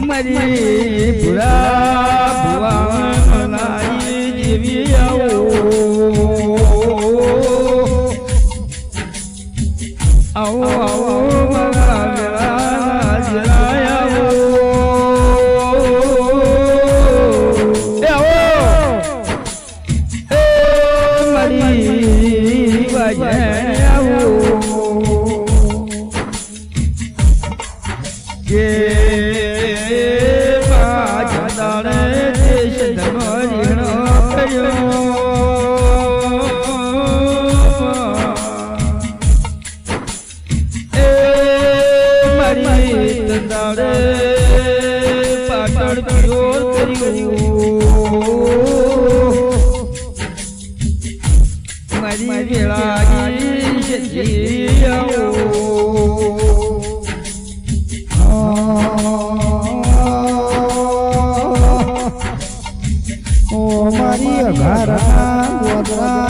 મરી પુરા ભુવા મલાઈ જેવી આવો આવો મારા વેળા જલાય આવો એ આવો એ મારી વાજે આવો કે મારી તંદાડે પાટણ પ્યોર કર્યું મારી વેળાની આવો. ઓ મારી અઘારા ગોદરાની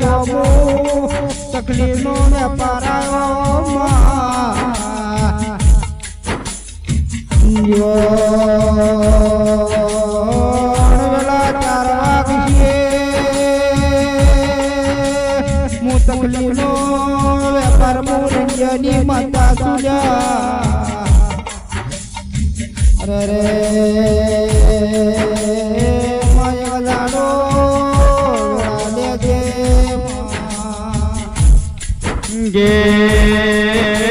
જાગો તકલીફનો વેપાર આવ્યો વેલા ચાર વાગીએ હું તકલીફનો વેપાર મુરંજની માતા સુજા. અરે રે. Yeah.